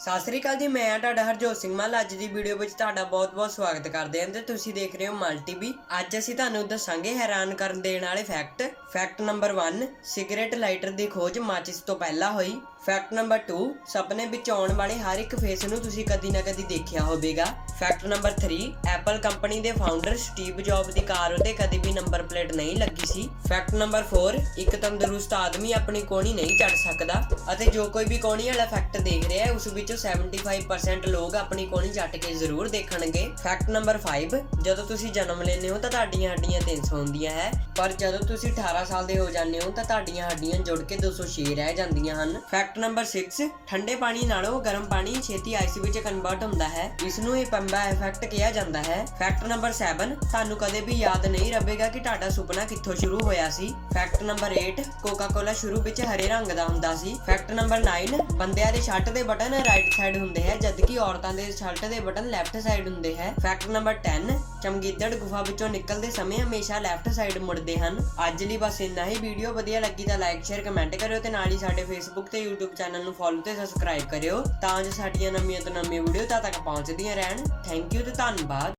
ਸਤਿ ਸ੍ਰੀ ਅਕਾਲ ਜੀ, ਮੈਂ ਤੁਹਾਡਾ ਹਰਜੋਤ ਸਿੰਘ ਮਾਲ। ਅੱਜ ਦੀ ਵੀਡੀਓ ਵਿੱਚ ਤੁਹਾਡਾ ਬਹੁਤ-ਬਹੁਤ ਸਵਾਗਤ ਕਰਦੇ ਹਾਂ। ਤੇ ਤੁਸੀਂ ਦੇਖ ਰਹੇ ਹੋ ਮਲਟੀ ਵੀ ਅੱਜ ਅਸੀਂ ਤੁਹਾਨੂੰ ਦੱਸਾਂਗੇ ਹੈਰਾਨ ਕਰਨ ਦੇਣ ਵਾਲੇ fact fact number 1 cigarette lighter ਦੀ ਖੋਜ ਮਾਚਿਸ ਤੋਂ ਪਹਿਲਾਂ ਹੋਈ। ਫੈਕਟ ਨੰਬਰ 2 ਸੁਪਨੇ ਵਿੱਚ ਆਉਣ ਵਾਲੇ ਹਰ ਇੱਕ ਫੇਸ ਨੂੰ ਤੁਸੀਂ ਕਦੀ ਨਾ ਕਦੀ ਦੇਖਿਆ ਹੋਵੇਗਾ। ਫੈਕਟ ਨੰਬਰ 3 ਐਪਲ ਕੰਪਨੀ ਦੇ ਫਾਊਂਡਰ ਸਟੀਵ ਜੌਬ ਦੀ ਕਾਰ ਉੱਤੇ ਕਦੀ ਵੀ ਨੰਬਰ ਪਲੇਟ ਨਹੀਂ ਲੱਗੀ ਸੀ। ਫੈਕਟ ਨੰਬਰ 4 ਇੱਕ ਤੰਦਰੁਸਤ ਆਦਮੀ ਆਪਣੀ ਕੋਣੀ ਨਹੀਂ ਚੜ ਸਕਦਾ ਅਤੇ ਜੋ ਕੋਈ ਵੀ ਕੋਣੀ ਵਾਲਾ ਫੈਕਟ ਦੇਖ ਰਿਹਾ ਹੈ, ਉਸ ਵਿੱਚੋਂ 75% ਲੋਕ ਆਪਣੀ ਕੋਣੀ ਚੱਟ ਕੇ ਜ਼ਰੂਰ ਦੇਖਣਗੇ। ਫੈਕਟ ਨੰਬਰ 5 ਜਦੋਂ ਤੁਸੀਂ ਜਨਮ ਲੈਂਦੇ ਹੋ ਤਾਂ ਤੁਹਾਡੀਆਂ ਹੱਡੀਆਂ 300 ਹੁੰਦੀਆਂ ਹੈ, ਪਰ ਜਦੋਂ ਤੁਸੀਂ 18 ਸਾਲ ਦੇ ਹੋ ਜਾਂਦੇ ਹੋ ਤਾਂ ਤੁਹਾਡੀਆਂ ਹੱਡੀਆਂ ਜੁੜ ਕੇ 206 ਰਹਿ ਜਾਂਦੀਆਂ ਹਨ। ਫੈਕਟ ਨੰਬਰ 6 ਠੰਡੇ ਪਾਣੀ ਨਾਲੋਂ ਗਰਮ ਪਾਣੀ ਛੇਤੀ ਆਈਸ ਵਿੱਚ ਕਨਵਰਟ ਹੁੰਦਾ ਹੈ, ਇਸ ਨੂੰ ਇਹ ਪੰਬਾ ਇਫੈਕਟ ਕਿਹਾ ਜਾਂਦਾ ਹੈ। ਫੈਕਟ ਨੰਬਰ 7 ਤੁਹਾਨੂੰ ਕਦੇ ਵੀ ਯਾਦ ਨਹੀਂ ਰਹੇਗਾ ਕਿ ਤੁਹਾਡਾ ਸੁਪਨਾ ਕਿੱਥੋਂ ਸ਼ੁਰੂ ਹੋਇਆ ਸੀ। ਫੈਕਟ ਨੰਬਰ 8 ਕੋਕਾ ਕੋਲਾ ਸ਼ੁਰੂ ਵਿੱਚ ਹਰੇ ਰੰਗ ਦਾ ਹੁੰਦਾ ਸੀ। ਫੈਕਟ ਨੰਬਰ 9 ਬੰਦਿਆਂ ਦੇ ਸ਼ਰਟ ਦੇ ਬਟਨ ਰਾਈਟ ਸਾਈਡ ਹੁੰਦੇ ਹੈ ਜਦਕਿ ਔਰਤਾਂ ਦੇ ਸ਼ਰਟ ਦੇ ਬਟਨ ਲੈਫਟ ਸਾਈਡ ਹੁੰਦੇ ਹੈ। ਫੈਕਟ ਨੰਬਰ 10 ਚਮਗੀਦੜ ਗੁਫਾ ਵਿੱਚੋਂ ਨਿਕਲਦੇ ਸਮੇਂ ਹਮੇਸ਼ਾ ਲੈਫਟ ਸਾਈਡ ਮੁੜਦੇ ਹਨ। ਅੱਜ ਲਈ ਬਸ ਇੰਨਾ ਹੀ। ਵੀਡੀਓ ਵਧੀਆ ਲੱਗੀ ਤਾਂ ਲਾਈਕ ਸ਼ੇਅਰ ਕਮੈਂਟ ਕਰਿਓ ਤੇ ਨਾਲ ਹੀ ਸਾਡੇ ਫੇਸਬੁੱਕ ਤੇ YouTube ਚੈਨਲ ਨੂੰ ਫੋਲੋ ਤੇ ਸਬਸਕ੍ਰਾਈਬ ਕਰਿਓ। ਤਾਂ ਜੋ ਸਾਡੀਆਂ ਨਵੀਆਂ ਤੋਂ ਨਵੀਆਂ ਵੀਡੀਓ ਤੱਕ ਪਹੁੰਚਦੀਆਂ ਰਹਿਣ। thank you to Tanbad.